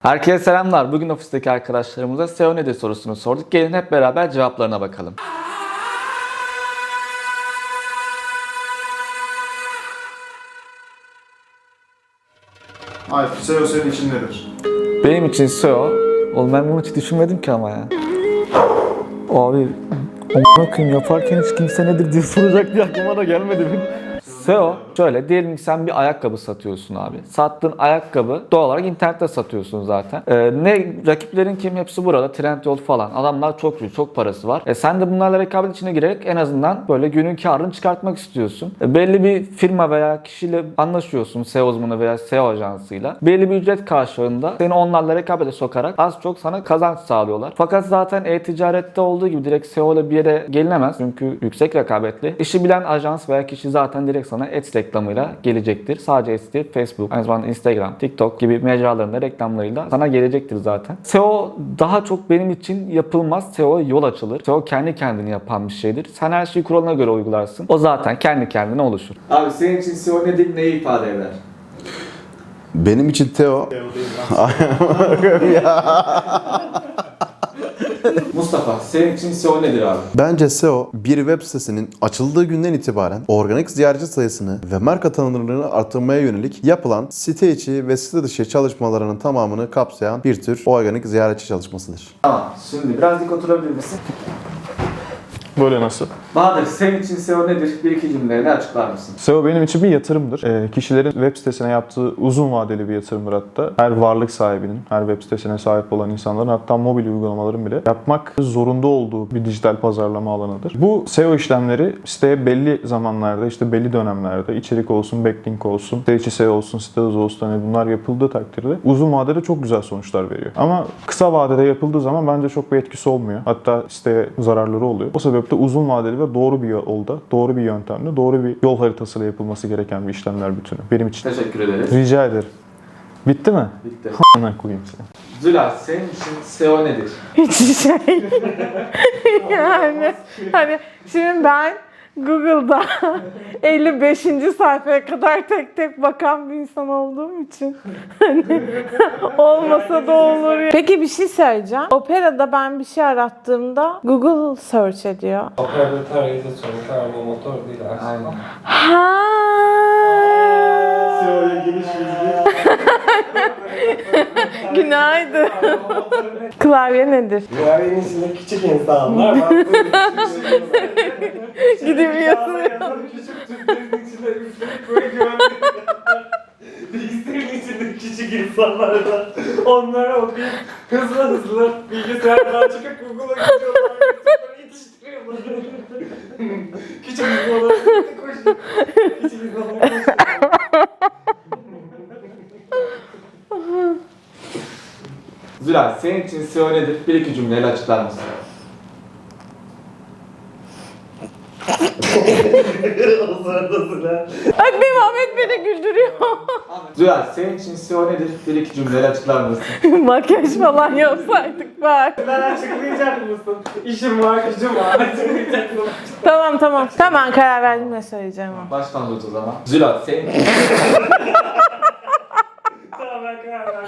Herkese selamlar. Bugün ofisteki arkadaşlarımıza SEO nedir sorusunu sorduk. Gelin hep beraber cevaplarına bakalım. Alp, SEO senin için nedir? Benim için SEO... Oğlum ben bunu hiç düşünmedim ki ama ya. Abi amına koyayım yaparken hiç kimse nedir diye soracak diye aklıma da gelmedi benim. SEO şöyle diyelim ki sen bir ayakkabı satıyorsun abi. Sattığın ayakkabı doğal olarak internette satıyorsun zaten. Ee, ne rakiplerin kim hepsi burada Trendyol falan. Adamlar çok büyük çok parası var. E, sen de bunlarla rekabet içine girerek en azından böyle günün karını çıkartmak istiyorsun. E, belli bir firma veya kişiyle anlaşıyorsun SEO uzmanı veya SEO ajansıyla. Belli bir ücret karşılığında seni onlarla rekabete sokarak az çok sana kazanç sağlıyorlar. Fakat zaten e-ticarette olduğu gibi direkt SEO ile bir yere gelinemez. Çünkü yüksek rekabetli. İşi bilen ajans veya kişi zaten direkt sana Ads reklamıyla gelecektir. Sadece Ads değil, Facebook, aynı zamanda Instagram, TikTok gibi mecralarında reklamlarıyla sana gelecektir zaten. SEO daha çok benim için yapılmaz. SEO yol açılır. SEO kendi kendini yapan bir şeydir. Sen her şeyi kuralına göre uygularsın. O zaten kendi kendine oluşur. Abi senin için SEO nedir? Neyi ifade eder? Benim için Teo Mustafa, senin için SEO nedir abi? Bence SEO bir web sitesinin açıldığı günden itibaren organik ziyaretçi sayısını ve marka tanınırlığını artırmaya yönelik yapılan site içi ve site dışı çalışmalarının tamamını kapsayan bir tür organik ziyaretçi çalışmasıdır. Tamam, şimdi biraz dik oturabilir misin? Böyle nasıl? Bahadır, senin için SEO nedir? Bir iki cümleyle açıklar mısın? SEO benim için bir yatırımdır. Ee, kişilerin web sitesine yaptığı uzun vadeli bir yatırımdır hatta. Her varlık sahibinin, her web sitesine sahip olan insanların hatta mobil uygulamaların bile yapmak zorunda olduğu bir dijital pazarlama alanıdır. Bu SEO işlemleri siteye belli zamanlarda, işte belli dönemlerde içerik olsun, backlink olsun, site içi SEO olsun, site hızı olsun hani bunlar yapıldığı takdirde uzun vadede çok güzel sonuçlar veriyor. Ama kısa vadede yapıldığı zaman bence çok bir etkisi olmuyor. Hatta siteye zararları oluyor. O sebeple uzun vadeli ve doğru bir yolda, doğru bir yöntemle, doğru bir yol haritasıyla yapılması gereken bir işlemler bütünü. Benim için. Teşekkür ederiz. Rica ederim. Bitti mi? Bitti. Hemen koyayım seni. Zülal, senin için SEO nedir? Hiçbir şey. yani hani şimdi ben Google'da 55. sayfaya kadar tek tek bakan bir insan olduğum için hani olmasa da olur. Peki bir şey söyleyeceğim. Opera'da ben bir şey arattığımda Google search ediyor. Operatör yazıcı karma motor değil aslında. Ha. Günaydın. Klavye nedir? Klavyenin içinde küçük insanlar yazıyor. Küçük tüplerin içinde üfleyip böyle güvenlik Bilgisayarın içinde küçük insanlar var. Onlara okuyup hızlı hızlı bilgisayardan çıkıp Google'a gidiyorlar. Yetiştiriyorlar. Küçük insanlar koşuyor. Küçük insanlar koşuyor. Zülal, senin için SEO nedir? Bir iki cümleyle açıklar mısın? O sırada. Ay benim Ahmet beni güldürüyor. Zülal, senin için SEO nedir? Bir iki cümleyle açıklar mısın? Makyaj falan yapsaydık bak. Ben açıklayacak mısın? İşim var, gücüm var. Açıklayacak mısın? Tamam tamam. Hemen karar verdim ne söyleyeceğim. Baştan tut o zaman. Zülal, senin için Tamam ben karar verdim.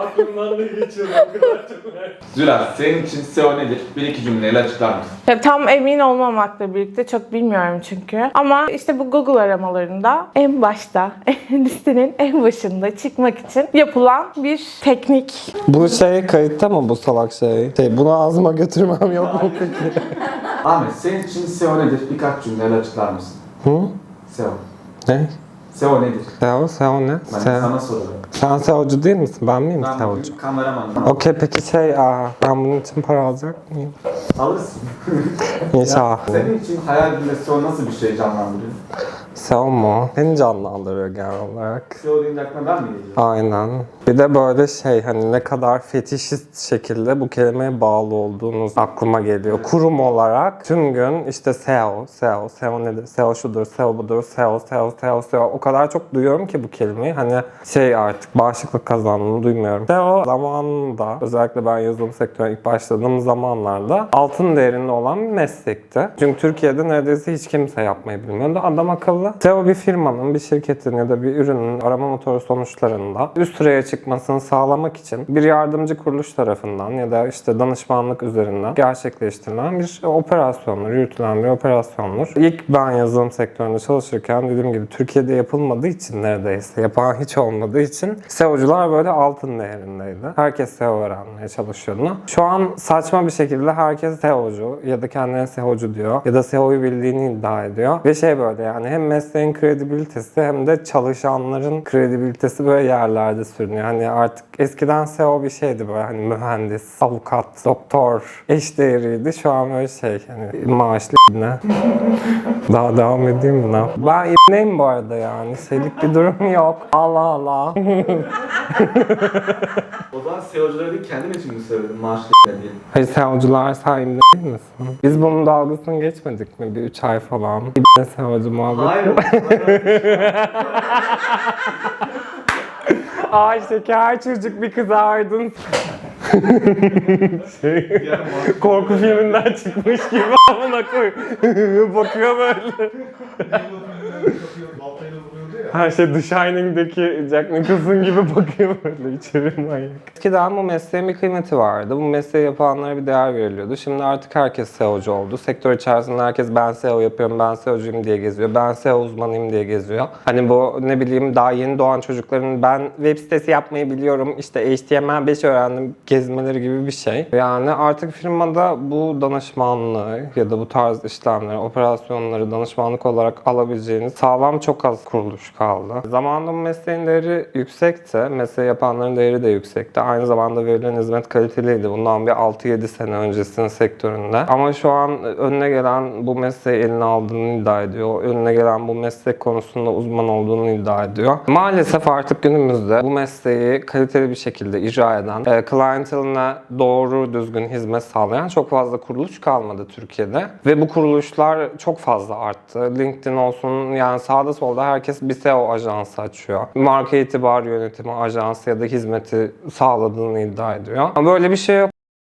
Aklımdan da geçiyor. O kadar çok merak Zülal, senin için SEO nedir? Bir iki cümleyle açıklar mısın? Ya, tam emin olmamakla birlikte çok bilmiyorum çünkü. Ama işte bu Google aramalarında en başta listenin en başında çıkmak için yapılan bir teknik. Bu şey kayıtta mı bu salak şey? Şey bunu ağzıma götürmem yok mu peki? Ahmet, senin için SEO nedir? Birkaç cümleyle açıklar mısın? Hı? SEO. Ne? SEO nedir? SEO, SEO ne? Ben SEO. sana soruyorum. Sen SEO'cu değil misin? Ben miyim Ben SEO'cu? bugün kameramanım. Okey peki şey, aa, ben bunun için para alacak mıyım? Alırsın. İnşallah. Senin için hayalinde SEO nasıl bir şey canlandırıyor? SEO mu? Beni canlandırıyor genel olarak. SEO deyince aklına ben mi geliyor? Aynen. Bir de böyle şey hani ne kadar fetişist şekilde bu kelimeye bağlı olduğunuz aklıma geliyor. Kurum olarak tüm gün işte SEO, SEO, SEO nedir, SEO şudur, SEO budur, SEO, SEO, SEO, SEO. O kadar çok duyuyorum ki bu kelimeyi. Hani şey artık bağışıklık kazandığını duymuyorum. SEO zamanında özellikle ben yazılım sektörüne ilk başladığım zamanlarda altın değerinde olan bir meslekti. Çünkü Türkiye'de neredeyse hiç kimse yapmayı bilmiyordu. Adam akıllı SEO bir firmanın, bir şirketin ya da bir ürünün arama motoru sonuçlarında üst sıraya çıkmasını sağlamak için bir yardımcı kuruluş tarafından ya da işte danışmanlık üzerinden gerçekleştirilen bir operasyondur, yürütülen bir operasyondur. İlk ben yazılım sektöründe çalışırken dediğim gibi Türkiye'de yapılmadığı için neredeyse yapan hiç olmadığı için SEO'cular böyle altın değerindeydi. Herkes SEO öğrenmeye çalışıyordu. Şu an saçma bir şekilde herkes SEO'cu ya da kendine SEO'cu diyor ya da SEO'yu bildiğini iddia ediyor. Ve şey böyle yani hem mesleğin kredibilitesi hem de çalışanların kredibilitesi böyle yerlerde sürünüyor. Hani artık eskiden SEO bir şeydi böyle hani mühendis, avukat, doktor eş değeriydi. Şu an böyle şey hani maaşlı ne? Daha devam edeyim mi? Ne? Ben ibneyim bu arada yani. Şeylik bir durum yok. Allah Allah. O zaman SEO'cuları değil kendin için mi söyledin maaşlı diye? Hayır SEO'cular ibne değil misin? Biz bunun dalgasını geçmedik mi? Bir üç ay falan. İbne SEO'cu muhabbet. Hayır. Ay şeker çocuk bir kızardın. şey, korku filminden çıkmış gibi amına koy. Bakıyor böyle. Her şey The Shining'deki Jack Nicholson gibi bakıyor böyle içeri manyak. Eskiden bu mesleğin bir kıymeti vardı. Bu mesleği yapanlara bir değer veriliyordu. Şimdi artık herkes SEO'cu oldu. Sektör içerisinde herkes ben SEO yapıyorum, ben SEO'cuyum diye geziyor. Ben SEO uzmanıyım diye geziyor. Hani bu ne bileyim daha yeni doğan çocukların ben web sitesi yapmayı biliyorum, işte HTML5 öğrendim gezmeleri gibi bir şey. Yani artık firmada bu danışmanlığı ya da bu tarz işlemleri, operasyonları danışmanlık olarak alabileceğiniz sağlam çok az kuruluş kaldı. Zamanında bu mesleğin değeri yüksekti. Mesleği yapanların değeri de yüksekti. Aynı zamanda verilen hizmet kaliteliydi. Bundan bir 6-7 sene öncesinin sektöründe. Ama şu an önüne gelen bu mesleği eline aldığını iddia ediyor. Önüne gelen bu meslek konusunda uzman olduğunu iddia ediyor. Maalesef artık günümüzde bu mesleği kaliteli bir şekilde icra eden, e, clientele'ına doğru düzgün hizmet sağlayan çok fazla kuruluş kalmadı Türkiye'de. Ve bu kuruluşlar çok fazla arttı. LinkedIn olsun yani sağda solda herkes bir SEO ajansı açıyor. Marka itibar yönetimi ajansı ya da hizmeti sağladığını iddia ediyor. Ama böyle bir şey.